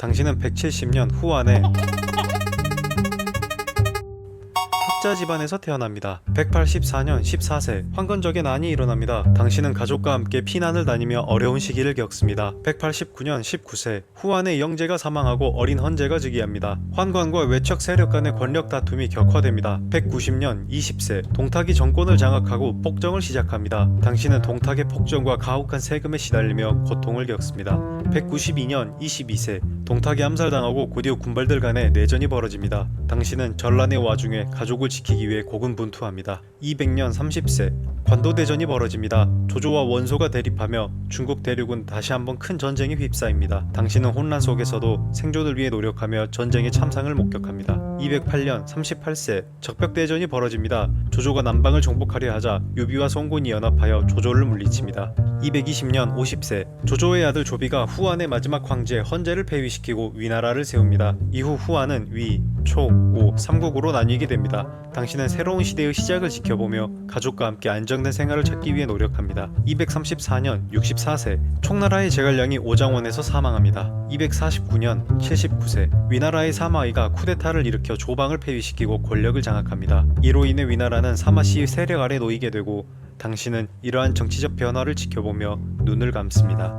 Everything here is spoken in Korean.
당신은 170년 후안에 학자 집안에서 태어납니다. 184년 14세 황건적의 난이 일어납니다. 당신은 가족과 함께 피난을 다니며 어려운 시기를 겪습니다. 189년 19세 후안의 영제가 사망하고 어린 헌제가 즉위합니다. 환관과 외척 세력 간의 권력 다툼이 격화됩니다. 190년 20세 동탁이 정권을 장악하고 폭정을 시작합니다. 당신은 동탁의 폭정과 가혹한 세금에 시달리며 고통을 겪습니다. 192년 22세 동탁이 암살당하고 곧이어 군발들 간에 내전이 벌어집니다. 당신은 전란의 와중에 가족을 지키기 위해 고군분투합니다. 200년 30세 관도대전이 벌어집니다. 조조와 원소가 대립하며 중국 대륙은 다시 한번 큰 전쟁에 휩싸입니다. 당신은 혼란 속에서도 생존을 위해 노력하며 전쟁의 참상을 목격합니다. 208년 38세 적벽대전이 벌어집니다. 조조가 남방을 정복하려 하자 유비와 송곤이 연합하여 조조를 물리칩니다. 220년 50세 조조의 아들 조비가 후안의 마지막 황제 헌제를 폐위시키고 위나라를 세웁니다. 이후 후안은 위, 초, 오, 삼국으로 나뉘게 됩니다. 당신은 새로운 시대의 시작을 지켜보며 가족과 함께 안정된 생활을 찾기 위해 노력합니다. 234년 64세 총나라의 제갈량이 오장원에서 사망합니다. 249년 79세 위나라의 사마이가 쿠데타를 일으켜 조방을 폐위시키고 권력을 장악합니다. 이로 인해 위나라는 사마시의 세력 아래 놓이게 되고 당신은 이러한 정치적 변화를 지켜보며 눈을 감습니다.